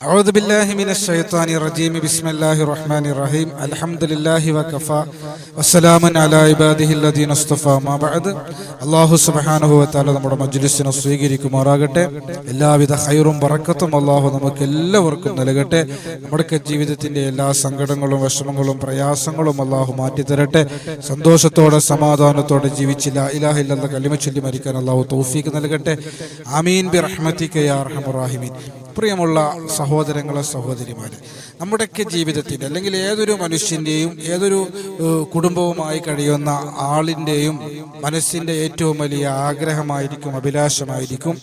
أعوذ بالله من الشيطان الرجيم بسم الله الرحمن الرحيم الحمد لله وكفى والسلام على عباده الذين اصطفى ما بعد അള്ളാഹു സുബ്ഹാനഹു വതആല നമ്മുടെ മജ്ലിസിനെ സ്വീകരിക്കുമാറാകട്ടെ എല്ലാവിധ ഹൈറും ബറക്കത്തും അള്ളാഹു നമുക്ക് എല്ലാവർക്കും നൽകട്ടെ നമ്മുടെ ജീവിതത്തിന്റെ എല്ലാ സങ്കടങ്ങളും വിഷമങ്ങളും പ്രയാസങ്ങളും അള്ളാഹു മാറ്റിത്തരട്ടെ സന്തോഷത്തോടെ സമാധാനത്തോടെ ജീവിച്ചില്ല ഇലാഹില്ലെന്ന കലിമ ചൊല്ലി മരിക്കാൻ അള്ളാഹു തൗഫീക്ക് നൽകട്ടെ ആമീൻ ബി റഹ്മത്തിക യാ അർഹമർ റഹീമീൻ പ്രിയമുള്ള സഹോദരങ്ങളെ സഹോദരിമാരെ നമ്മുടെയൊക്കെ ജീവിതത്തിൽ അല്ലെങ്കിൽ ഏതൊരു മനുഷ്യന്റെയും ഏതൊരു കുടുംബവുമായി കഴിയുന്ന ആളിന്റെയും മനസ്സിന്റെ ഏറ്റവും വലിയ ആഗ്രഹമായിരിക്കും അഭിലാഷമായിരിക്കും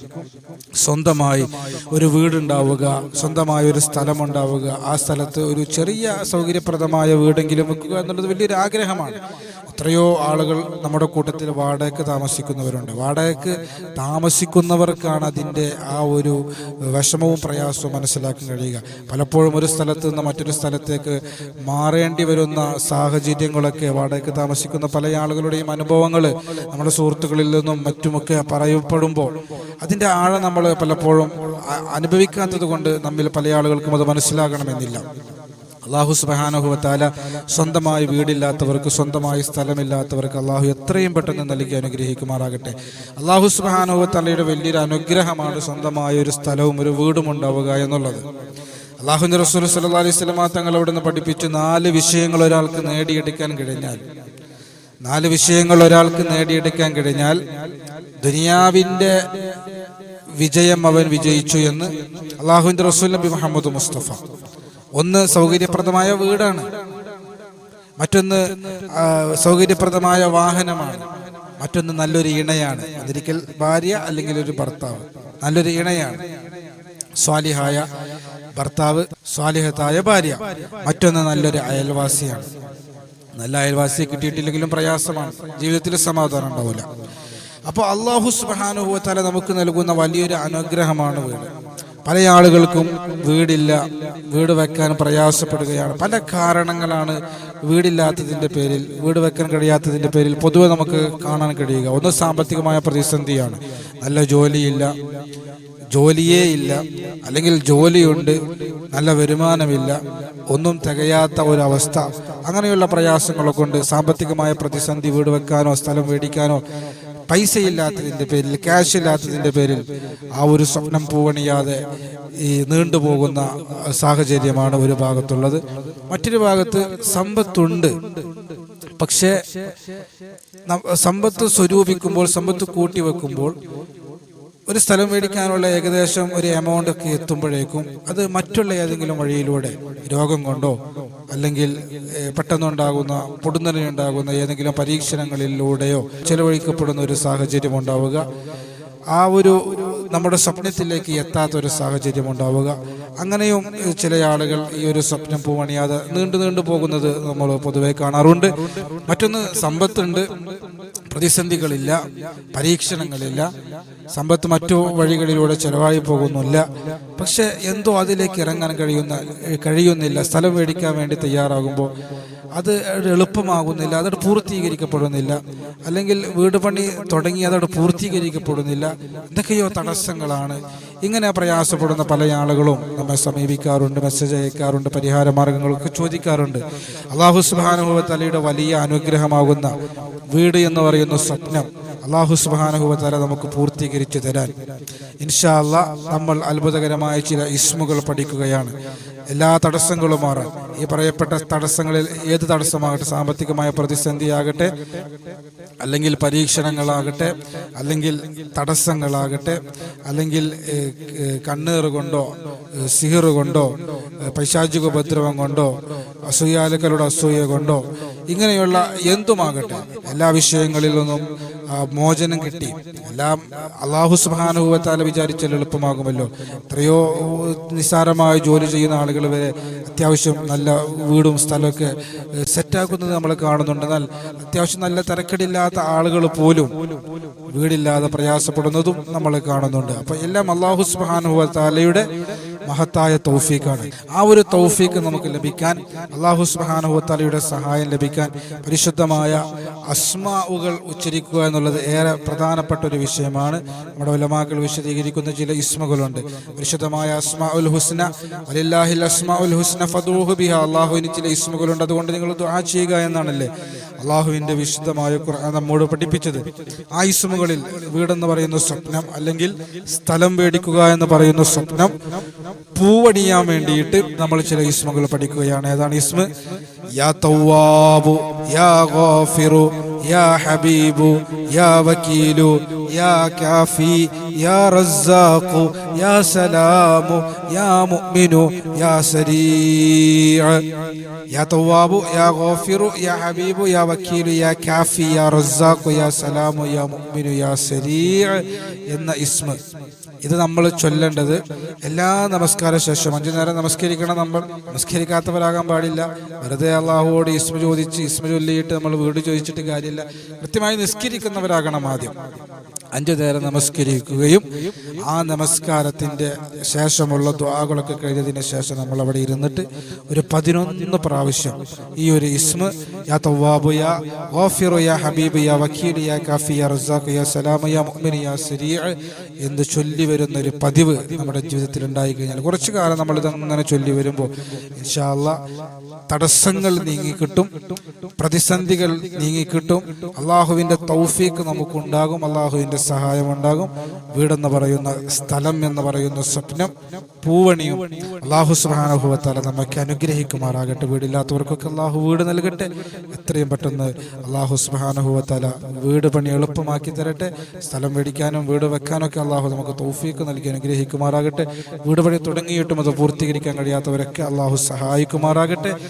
സ്വന്തമായി ഒരു വീടുണ്ടാവുക സ്വന്തമായ ഒരു സ്ഥലമുണ്ടാവുക. ആ സ്ഥലത്ത് ഒരു ചെറിയ സൗകര്യപ്രദമായ വീടെങ്കിലും വെക്കുക എന്നുള്ളത് വലിയൊരു ആഗ്രഹമാണ്. എത്രയോ ആളുകൾ നമ്മുടെ കൂട്ടത്തിൽ വാടകയ്ക്ക് താമസിക്കുന്നവരുണ്ട്. വാടകയ്ക്ക് താമസിക്കുന്നവർക്കാണ് അതിന്റെ ആ ഒരു വിഷമവും പ്രയാസവും മനസ്സിലാക്കാൻ കഴിയുക. പലപ്പോഴും ഒരു സ്ഥലത്ത് നിന്ന് മറ്റൊരു സ്ഥലത്തേക്ക് മാറേണ്ടി വരുന്ന സാഹചര്യങ്ങളൊക്കെ വാടകയ്ക്ക് താമസിക്കുന്ന പല ആളുകളുടെയും അനുഭവങ്ങൾ നമ്മുടെ സുഹൃത്തുക്കളിൽ നിന്നും മറ്റുമൊക്കെ പറയപ്പെടുമ്പോൾ അതിന്റെ ആഴം നമ്മൾ പലപ്പോഴും അനുഭവിക്കാത്തത് കൊണ്ട് നമ്മിൽ പല ആളുകൾക്കും അത് മനസ്സിലാകണമെന്നില്ല. അള്ളാഹു സുബാനുഭവത്താല സ്വന്തമായി വീടില്ലാത്തവർക്ക് സ്വന്തമായി സ്ഥലമില്ലാത്തവർക്ക് അള്ളാഹു എത്രയും പെട്ടെന്ന് നൽകി അനുഗ്രഹിക്കുമാറാകട്ടെ. അള്ളാഹു സുബാനുഭവത്താലയുടെ വലിയൊരു അനുഗ്രഹമാണ് സ്വന്തമായ ഒരു സ്ഥലവും ഒരു വീടും ഉണ്ടാവുക എന്നുള്ളത്. അള്ളാഹുന്റെ റസൂൽ സല്ലാ അലൈഹി സ്വലമാ തങ്ങൾ അവിടെ നിന്ന് പഠിപ്പിച്ച് നാല് വിഷയങ്ങൾ ഒരാൾക്ക് നേടിയെടുക്കാൻ കഴിഞ്ഞാൽ. നാല് വിഷയങ്ങൾ ഒരാൾക്ക് നേടിയെടുക്കാൻ കഴിഞ്ഞാൽ ദുനിയാവിന്റെ വിജയം അവൻ വിജയിച്ചു എന്ന് അള്ളാഹുവിന്റെ റസൂൽ നബി മുഹമ്മദ് മുസ്തഫ ഒന്ന് സൗകര്യപ്രദമായ വീടാണ്. മറ്റൊന്ന് സൗകര്യപ്രദമായ വാഹനമാണ്. മറ്റൊന്ന് നല്ലൊരു ഇണയാണ്. അതിരിക്കൽ ഭാര്യ അല്ലെങ്കിൽ ഒരു ഭർത്താവ്. നല്ലൊരു ഇണയാണ്. സ്വാലിഹായ ഭർത്താവ് സ്വാലിഹത്തായ ഭാര്യ. മറ്റൊന്ന് നല്ലൊരു അയൽവാസിയാണ്. നല്ല അയൽവാസിയെ കിട്ടിയിട്ടില്ലെങ്കിലും പ്രയാസമാണ്. ജീവിതത്തിൽ സമാധാനം ഉണ്ടാവില്ല അപ്പോൾ അള്ളാഹു സുബാനുഭവത്താല നമുക്ക് നൽകുന്ന വലിയൊരു അനുഗ്രഹമാണ് വീട്. പല ആളുകൾക്കും വീടില്ല വീട് വെക്കാൻ പ്രയാസപ്പെടുകയാണ്. പല കാരണങ്ങളാണ് വീടില്ലാത്തതിന്റെ പേരിൽ വീട് വെക്കാൻ കഴിയാത്തതിന്റെ പേരിൽ പൊതുവെ നമുക്ക് കാണാൻ കഴിയുക. ഒന്ന് സാമ്പത്തികമായ പ്രതിസന്ധിയാണ്. നല്ല ജോലിയില്ല ജോലിയേ ഇല്ല അല്ലെങ്കിൽ ജോലിയുണ്ട് നല്ല വരുമാനമില്ല ഒന്നും തികയാത്ത ഒരവസ്ഥ. അങ്ങനെയുള്ള പ്രയാസങ്ങളൊക്കെ കൊണ്ട് സാമ്പത്തികമായ പ്രതിസന്ധി വീട് വെക്കാനോ സ്ഥലം മേടിക്കാനോ പൈസ ഇല്ലാത്തതിന്റെ പേരിൽ ക്യാഷ് ഇല്ലാത്തതിന്റെ പേരിൽ ആ ഒരു സ്വപ്നം പൂവണിയാതെ ഈ നീണ്ടുപോകുന്ന സാഹചര്യമാണ് ഒരു ഭാഗത്തുള്ളത്. മറ്റൊരു ഭാഗത്ത് സമ്പത്തുണ്ട്. പക്ഷേ സമ്പത്ത് സ്വരൂപിക്കുമ്പോൾ സമ്പത്ത് കൂട്ടി വെക്കുമ്പോൾ ഒരു സ്ഥലം മേടിക്കാനുള്ള ഏകദേശം ഒരു എമൗണ്ട് ഒക്കെ എത്തുമ്പോഴേക്കും അത് മറ്റുള്ള ഏതെങ്കിലും വഴിയിലൂടെ രോഗം കൊണ്ടോ അല്ലെങ്കിൽ പെട്ടെന്നുണ്ടാകുന്ന പൊടുന്നതിനുണ്ടാകുന്ന ഏതെങ്കിലും പരീക്ഷണങ്ങളിലൂടെയോ ചെലവഴിക്കപ്പെടുന്ന ഒരു സാഹചര്യം ഉണ്ടാവുക. ആ ഒരു നമ്മുടെ സ്വപ്നത്തിലേക്ക് എത്താത്ത ഒരു സാഹചര്യം ഉണ്ടാവുക. അങ്ങനെയും ചില ആളുകൾ ഈ ഒരു സ്വപ്നം പൂവണിയാതെ നീണ്ടു നീണ്ടു പോകുന്നത് നമ്മൾ പൊതുവെ കാണാറുണ്ട്. മറ്റൊന്ന് സമ്പത്തുണ്ട്. പ്രതിസന്ധികളില്ല പരീക്ഷണങ്ങളില്ല സമ്പത്ത് മറ്റു വഴികളിലൂടെ ചെലവായി പോകുന്നില്ല. പക്ഷെ എന്തോ അതിലേക്ക് ഇറങ്ങാൻ കഴിയുന്ന കഴിയുന്നില്ല. സ്ഥലം മേടിക്കാൻ വേണ്ടി തയ്യാറാകുമ്പോൾ അത് എളുപ്പമാകുന്നില്ല അതോട് പൂർത്തീകരിക്കപ്പെടുന്നില്ല. അല്ലെങ്കിൽ വീട് പണി തുടങ്ങി അതോട് പൂർത്തീകരിക്കപ്പെടുന്നില്ല. എന്തൊക്കെയോ തടസ്സങ്ങളാണ്. ഇങ്ങനെ പ്രയാസപ്പെടുന്ന പല ആളുകളും നമ്മെ സമീപിക്കാറുണ്ട് മെസ്സേജ് അയക്കാറുണ്ട് പരിഹാര മാർഗങ്ങളൊക്കെ ചോദിക്കാറുണ്ട്. അള്ളാഹു സുബാനുഭവ തലയുടെ വലിയ അനുഗ്രഹമാകുന്ന വീട് എന്ന് പറയുന്ന സ്വപ്നം അള്ളാഹു സുബാനഹുബാല നമുക്ക് പൂർത്തീകരിച്ചു തരാൻ. ഇൻഷാ അല്ലാ നമ്മൾ അത്ഭുതകരമായ ചില ഇസ്മുകൾ പഠിക്കുകയാണ്. എല്ലാ തടസ്സങ്ങളും മാറാൻ. ഈ പറയപ്പെട്ട തടസ്സങ്ങളിൽ ഏത് തടസ്സമാകട്ടെ സാമ്പത്തികമായ പ്രതിസന്ധിയാകട്ടെ അല്ലെങ്കിൽ പരീക്ഷണങ്ങളാകട്ടെ അല്ലെങ്കിൽ തടസ്സങ്ങളാകട്ടെ അല്ലെങ്കിൽ കണ്ണീർ കൊണ്ടോ സിഹിർ കൊണ്ടോ പൈശാചിക ഉപദ്രവം കൊണ്ടോ അസൂയാലുക്കളുടെ അസൂയ കൊണ്ടോ ഇങ്ങനെയുള്ള എന്തുമാകട്ടെ എല്ലാ വിഷയങ്ങളിൽ നിന്നും മോചനം കിട്ടി. എല്ലാം അള്ളാഹു സുബാനുഭവത്താല വിചാരിച്ചാൽ എളുപ്പമാകുമല്ലോ. എത്രയോ നിസ്സാരമായ ജോലി ചെയ്യുന്ന ആളുകൾ വരെ അത്യാവശ്യം നല്ല വീടും സ്ഥലമൊക്കെ സെറ്റാക്കുന്നത് നമ്മൾ കാണുന്നുണ്ട് എന്നാൽ അത്യാവശ്യം നല്ല തിരക്കടില്ലാത്ത ആളുകൾ പോലും വീടില്ലാതെ പ്രയാസപ്പെടുന്നതും നമ്മൾ കാണുന്നുണ്ട്. അപ്പൊ എല്ലാം അള്ളാഹു സുബാനുഭവത്താലയുടെ മഹത്തായ തൗഫീഖാണ്. ആ ഒരു തൗഫീഖ് നമുക്ക് ലഭിക്കാൻ അള്ളാഹു സുബാനുഭവത്താലയുടെ സഹായം ലഭിക്കാൻ പരിശുദ്ധമായ അസ്മാവുകൾ ഉച്ചരിക്കുക എന്നുള്ളത് ഏറെ പ്രധാനപ്പെട്ട ഒരു വിഷയമാണ്. നമ്മുടെ ഉലമാക്കൾ വിശദീകരിക്കുന്ന ചില ഇസ്മകളുണ്ട്. പരിശുദ്ധമായ അസ്മാ ഉൽ ഹുസ്ന അലില്ലാഹിൽ അസ്മാ ഉൽ ഹുസ്ന ഫദൂഹു ബിഹ. അള്ളാഹുവിന് ചില ഇസ്മകളുണ്ട്. അതുകൊണ്ട് നിങ്ങൾ ദുആ ചെയ്യുക എന്നാണല്ലേ? അള്ളാഹുവിന്റെ വിശുദ്ധമായ ഖുർആൻ നമ്മോട് പഠിപ്പിച്ചത്. ആ ഇസ്മുകളിൽ വീടെന്ന് പറയുന്ന സ്വപ്നം അല്ലെങ്കിൽ സ്ഥലം മേടിക്കുക എന്ന് പറയുന്ന സ്വപ്നം പൂവണിയാൻ വേണ്ടിയിട്ട് നമ്മൾ ചില ഇസ്മുകൾ പഠിക്കുകയാണ്. ഏതാണ് ഇസ്മ യാ തൗവാബു യാ ഗാഫിറു യാ ഹബീബു യാ വക്കീലു യാ كافي يا رزاق يا سلام يا مؤمن يا سريع. يا طواب يا ഗാഫിറു يا حبيب يا وكيل يا كافي يا رزاق يا سلام يا مؤمن يا سريع എന്ന ഇസ്മ. ഇത് നമ്മൾ ചൊല്ലേണ്ടത് എല്ലാ നമസ്കാര ശേഷം. അഞ്ചു നേരം നമസ്കരിക്കണം നമ്മൾ. നമസ്കരിക്കാത്തവരാകാൻ പാടില്ല. വെറുതെ അള്ളാഹുവോട് ഇസ്മ ചോദിച്ച് ഇസ്മ ചൊല്ലിയിട്ട് നമ്മൾ വീട് ചോദിച്ചിട്ട് കാര്യമില്ല. കൃത്യമായി നിസ്കരിക്കുന്നവരാകണം ആദ്യം. അഞ്ചു നേരം നമസ്കരിക്കുകയും ആ നമസ്കാരത്തിന്റെ ശേഷമുള്ള ദ്വാകളൊക്കെ കഴിഞ്ഞതിന് ശേഷം നമ്മൾ അവിടെ ഇരുന്നിട്ട് ഒരു പതിനൊന്ന് പ്രാവശ്യം ഈ ഒരു ഇസ്മ യാ തവ്വാബു യാ ഗാഫിറു യാ ഹബീബ് യാ വക്കീൽ യാ കാഫി യാ റസാഖ് യാ സലാമ യാ മുഅ്മിൻ യാ സരീഅ എന്ന് ചൊല്ലി വരുന്ന ഒരു പതിവ് നമ്മുടെ ജീവിതത്തിൽ ഉണ്ടായി കഴിഞ്ഞാൽ കുറച്ചു കാലം നമ്മൾ ഇതങ്ങനെ ചൊല്ലി വരുമ്പോൾ ഇൻഷാല്ല തടസ്സങ്ങൾ നീങ്ങിക്കിട്ടും പ്രതിസന്ധികൾ നീങ്ങിക്കിട്ടും. അള്ളാഹുവിന്റെ തൗഫീക്ക് നമുക്കുണ്ടാകും സഹായം ഉണ്ടാകും വീടെന്ന് പറയുന്ന സ്ഥലം എന്ന് പറയുന്ന സ്വപ്നം പൂവണിയും അള്ളാഹു സുഹാനുഭവത്താല നമുക്ക് അനുഗ്രഹിക്കുമാറാകട്ടെ. വീടില്ലാത്തവർക്കൊക്കെ അള്ളാഹു വീട് നൽകട്ടെ. എത്രയും പെട്ടെന്ന് അള്ളാഹു സുഹാനുഭവത്താല വീട് പണി എളുപ്പമാക്കി തരട്ടെ. സ്ഥലം മേടിക്കാനും വീട് വെക്കാനൊക്കെ അള്ളാഹു നമുക്ക് തൗഫീക്ക് നൽകി അനുഗ്രഹിക്കുമാറാകട്ടെ. വീട് പണി തുടങ്ങിയിട്ടും അത് പൂർത്തീകരിക്കാൻ കഴിയാത്തവരൊക്കെ അള്ളാഹു സഹായിക്കുമാറാകട്ടെ.